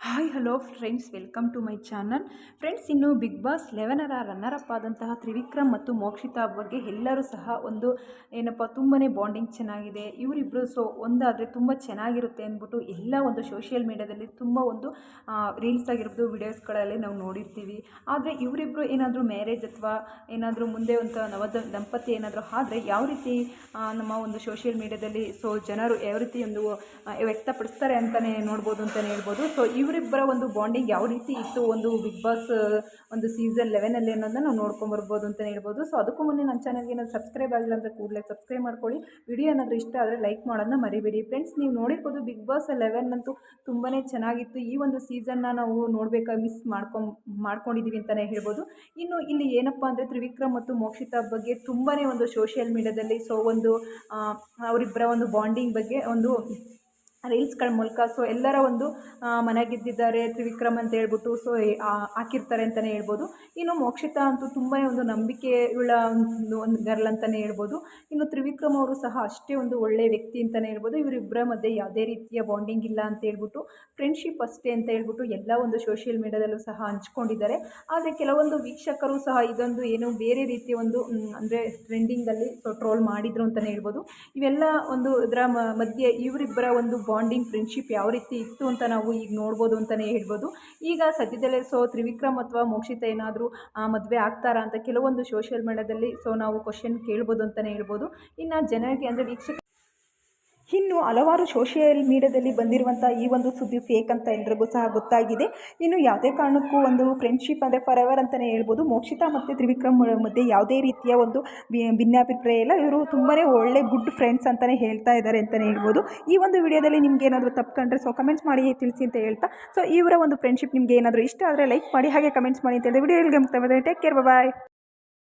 Hi hello friends welcome to my channel friends ಇನ್ನು big boss ಲೆವೆನರ runner up ಆದಂತಹ ತ್ರಿವಿಕ್ರಮ್ ಮತ್ತು ಮೋಕ್ಷಿತಾ ಬಗ್ಗೆ ಎಲ್ಲರೂ ಸಹ ಒಂದು ಏನಪ್ಪ ತುಂಬಾ ಬಾಂಡಿಂಗ್ ಚೆನ್ನಾಗಿದೆ. ಇವರಿಬ್ಬರು ಸೊ ಒಂದಾದರೆ ತುಂಬ ಚೆನ್ನಾಗಿರುತ್ತೆ ಅಂದ್ಬಿಟ್ಟು ಎಲ್ಲ ಒಂದು ಸೋಷಿಯಲ್ ಮೀಡ್ಯಾದಲ್ಲಿ ತುಂಬ ಒಂದು ರೀಲ್ಸ್ ಆಗಿರ್ಬೋದು ವಿಡಿಯೋಸ್ಗಳಲ್ಲಿ ನಾವು ನೋಡಿರ್ತೀವಿ. ಆದರೆ ಇವರಿಬ್ಬರು ಏನಾದರೂ ಮ್ಯಾರೇಜ್ ಅಥವಾ ಏನಾದರೂ ಮುಂದೆ ಒಂದು ನವ ದಂಪತಿ ಏನಾದರೂ ಆದರೆ ಯಾವ ರೀತಿ ನಮ್ಮ ಒಂದು ಸೋಷಿಯಲ್ ಮೀಡ್ಯಾದಲ್ಲಿ ಸೊ ಜನರು ಯಾವ ರೀತಿ ಒಂದು ವ್ಯಕ್ತಪಡಿಸ್ತಾರೆ ಅಂತಲೇ ನೋಡ್ಬೋದು ಅಂತಲೇ ಹೇಳ್ಬೋದು. ಸೊ ಇವರಿಬ್ಬರ ಒಂದು ಬಾಂಡಿಂಗ್ ಯಾವ ರೀತಿ ಇತ್ತು? ಒಂದು ಬಿಗ್ ಬಾಸ್ ಒಂದು ಸೀಸನ್ ಲೆವೆನಲ್ಲಿ ಅನ್ನೋದನ್ನ ನಾವು ನೋಡ್ಕೊಂಬರ್ಬೋದು ಅಂತಲೇ ಹೇಳ್ಬೋದು. ಸೊ ಅದಕ್ಕೂ ಮುನ್ನೆ ನನ್ನ ಚಾನಲ್ಗೆ ಏನಾದ್ರು ಸಬ್ಸ್ಕ್ರೈಬ್ ಆಗಿಲ್ಲ ಅಂದರೆ ಕೂಡಲೇ ಸಬ್ಸ್ಕ್ರೈಬ್ ಮಾಡ್ಕೊಳ್ಳಿ. ವಿಡಿಯೋ ಏನಾದರೂ ಇಷ್ಟ ಆದರೆ ಲೈಕ್ ಮಾಡೋದನ್ನ ಮರಿಬೇಡಿ. ಫ್ರೆಂಡ್ಸ್ ನೀವು ನೋಡಿರ್ಬೋದು ಬಿಗ್ ಬಾಸ್ ಲೆವೆನ್ ಅಂತೂ ತುಂಬಾ ಚೆನ್ನಾಗಿತ್ತು. ಈ ಒಂದು ಸೀಸನ್ನ ನಾವು ನೋಡಬೇಕಾಗಿ ಮಿಸ್ ಮಾಡ್ಕೊಂಡ್ ಮಾಡ್ಕೊಂಡಿದ್ದೀವಿ ಅಂತಲೇ ಹೇಳ್ಬೋದು. ಇನ್ನು ಇಲ್ಲಿ ಏನಪ್ಪ ಅಂದರೆ ತ್ರಿವಿಕ್ರಮ್ ಮತ್ತು ಮೋಕ್ಷಿತಾ ಬಗ್ಗೆ ತುಂಬಾ ಒಂದು ಸೋಷಿಯಲ್ ಮೀಡಿಯಾದಲ್ಲಿ ಸೊ ಒಂದು ಅವರಿಬ್ಬರ ಒಂದು ಬಾಂಡಿಂಗ್ ಬಗ್ಗೆ ಒಂದು ರೀಲ್ಸ್ಗಳ ಮೂಲಕ. ಸೊ ಎಲ್ಲರ ಒಂದು ಮನೆಗೆ ಇದ್ದಿದ್ದಾರೆ ತ್ರಿವಿಕ್ರಮ್ ಅಂತ ಹೇಳ್ಬಿಟ್ಟು ಸೊ ಹಾಕಿರ್ತಾರೆ ಅಂತಲೇ ಹೇಳ್ಬೋದು. ಇನ್ನು ಮೋಕ್ಷಿತಾ ಅಂತೂ ತುಂಬಾ ಒಂದು ನಂಬಿಕೆ ಉಳ್ಳ ಒಂದು ಒಂದು ಗರ್ಲ್ ಅಂತಲೇ ಹೇಳ್ಬೋದು. ಇನ್ನು ತ್ರಿವಿಕ್ರಮ್ ಅವರು ಸಹ ಅಷ್ಟೇ ಒಂದು ಒಳ್ಳೆಯ ವ್ಯಕ್ತಿ ಅಂತಲೇ ಹೇಳ್ಬೋದು. ಇವರಿಬ್ಬರ ಮಧ್ಯೆ ಯಾವುದೇ ರೀತಿಯ ಬಾಂಡಿಂಗ್ ಇಲ್ಲ ಅಂತ ಹೇಳ್ಬಿಟ್ಟು ಫ್ರೆಂಡ್ಶಿಪ್ ಅಷ್ಟೇ ಅಂತ ಹೇಳ್ಬಿಟ್ಟು ಎಲ್ಲ ಒಂದು ಸೋಷಿಯಲ್ ಮೀಡಿಯಾದಲ್ಲೂ ಸಹ ಹಂಚ್ಕೊಂಡಿದ್ದಾರೆ. ಆದರೆ ಕೆಲವೊಂದು ವೀಕ್ಷಕರು ಸಹ ಇದೊಂದು ಏನು ಬೇರೆ ರೀತಿಯ ಒಂದು ಅಂದರೆ ಟ್ರೆಂಡಿಂಗಲ್ಲಿ ಸೊ ಟ್ರೋಲ್ ಮಾಡಿದರು ಅಂತಲೇ ಹೇಳ್ಬೋದು. ಇವೆಲ್ಲ ಒಂದು ಇದರ ಮಧ್ಯೆ ಇವರಿಬ್ಬರ ಒಂದು ಬಾಂಡಿಂಗ್ ಫ್ರೆಂಡ್ಶಿಪ್ ಯಾವ ರೀತಿ ಇತ್ತು ಅಂತ ನಾವು ಈಗ ನೋಡ್ಬೋದು ಅಂತಲೇ ಹೇಳ್ಬೋದು. ಈಗ ಸದ್ಯದಲ್ಲೇ ಸೊ ತ್ರಿವಿಕ್ರಮ್ ಅಥವಾ ಮೋಕ್ಷಿತ ಏನಾದರೂ ಮದುವೆ ಆಗ್ತಾರಾ ಅಂತ ಕೆಲವೊಂದು ಸೋಷಿಯಲ್ ಮೀಡಿಯಾದಲ್ಲಿ ಸೊ ನಾವು ಕ್ವಶನ್ ಕೇಳ್ಬೋದು ಅಂತಲೇ ಹೇಳ್ಬೋದು. ಇನ್ನು ಜನರಿಗೆ ಅಂದರೆ ವೀಕ್ಷಕ ಇನ್ನು ಹಲವಾರು ಸೋಷಿಯಲ್ ಮೀಡಿಯಾದಲ್ಲಿ ಬಂದಿರುವಂಥ ಈ ಒಂದು ಸುದ್ದಿ ಫೇಕ್ ಅಂತ ಎಲ್ರಿಗೂ ಸಹ ಗೊತ್ತಾಗಿದೆ. ಇನ್ನು ಯಾವುದೇ ಕಾರಣಕ್ಕೂ ಒಂದು ಫ್ರೆಂಡ್ಶಿಪ್ ಅಂದರೆ ಫಾರ್ ಎವರ್ ಅಂತಲೇ ಹೇಳ್ಬೋದು. ಮೋಕ್ಷಿತಾ ಮತ್ತು ತ್ರಿವಿಕ್ರಮ್ ಮಧ್ಯೆ ಯಾವುದೇ ರೀತಿಯ ಒಂದು ಭಿನ್ನಾಭಿಪ್ರಾಯ ಇಲ್ಲ. ಇವರು ತುಂಬಾ ಒಳ್ಳೆ ಗುಡ್ ಫ್ರೆಂಡ್ಸ್ ಅಂತಲೇ ಹೇಳ್ತಾ ಇದ್ದಾರೆ ಅಂತಲೇ ಹೇಳ್ಬೋದು. ಈ ಒಂದು ವಿಡಿಯೋದಲ್ಲಿ ನಿಮ್ಗೆ ಏನಾದರೂ ತಪ್ಪು ಕಂಡ್ರೆ ಸೊ ಕಮೆಂಟ್ಸ್ ಮಾಡಿ ತಿಳಿಸಿ ಅಂತ ಹೇಳ್ತಾ. ಸೊ ಇವರ ಒಂದು ಫ್ರೆಂಡ್ಶಿಪ್ ನಿಮಗೆ ಏನಾದರೂ ಇಷ್ಟ ಆದರೆ ಲೈಕ್ ಮಾಡಿ, ಹಾಗೆ ಕಮೆಂಟ್ಸ್ ಮಾಡಿ ಅಂತ ಹೇಳಿದ್ರೆ ವಿಡಿಯೋ ಟೇಕ್ ಕೇರ್ ಬಾಯ್